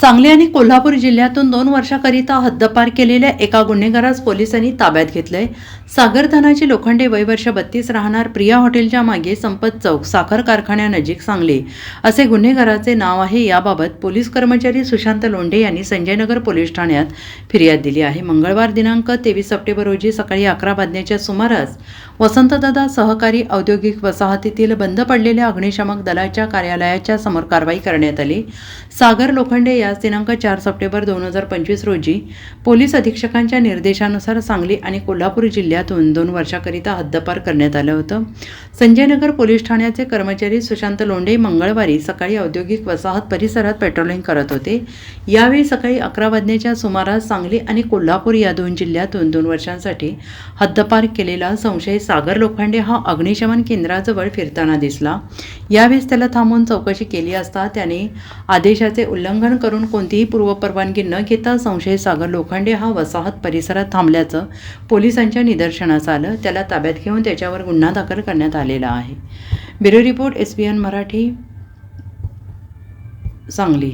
सांगली आणि कोल्हापूर जिल्ह्यातून दोन वर्षाकरिता हद्दपार केलेल्या एका गुन्हेगारास पोलिसांनी ताब्यात घेतलंय. सागर धनाची लोखंडे वय वर्ष बत्तीस राहणार प्रिया हॉटेलच्या मागे संपत चौक साखर कारखान्यानजीक सांगली. असे गुन्हेगाराचे नाव आहे याबाबत पोलीस कर्मचारी सुशांत लोंढे यांनी संजयनगर पोलीस ठाण्यात फिर्याद दिली आहे. मंगळवार दिनांक तेवीस सप्टेंबर रोजी सकाळी अकरा वाजण्याच्या सुमारास वसंतदादा सहकारी औद्योगिक वसाहतीतील बंद पडलेल्या अग्निशामक दलाच्या कार्यालयाच्या समोर कारवाई करण्यात आली. सागर लोखंडे आज दिनांक चार सप्टेंबर दोन हजार पंचवीस रोजी पोलीस अधीक्षकांच्या निर्देशानुसार सांगली आणि कोल्हापूर जिल्ह्यातून दोन वर्षाकरिता हद्दपार करण्यात आलं होतं. संजयनगर पोलीस ठाण्याचे कर्मचारी सुशांत लोंढे मंगळवारी सकाळी औद्योगिक वसाहत परिसरात पेट्रोलिंग करत होते. यावेळी सकाळी अकरा वाजण्याच्या सुमारास सांगली आणि कोल्हापूर या दोन जिल्ह्यातून दोन वर्षांसाठी हद्दपार केलेला संशयित सागर लोखंडे हा अग्निशमन केंद्राजवळ फिरताना दिसला. यावेळेस त्याला थांबवून चौकशी केली असता त्याने आदेशाचे उल्लंघन करून कोणतीही पूर्वपरवानगी न घेता संशयसागर लोखंडे हा वसाहत परिसरात थांबल्याचं पोलिसांच्या निदर्शनास आलं. त्याला ताब्यात घेऊन त्याच्यावर गुन्हा दाखल करण्यात आलेला आहे. Bureau report S B N Marathi Sangli.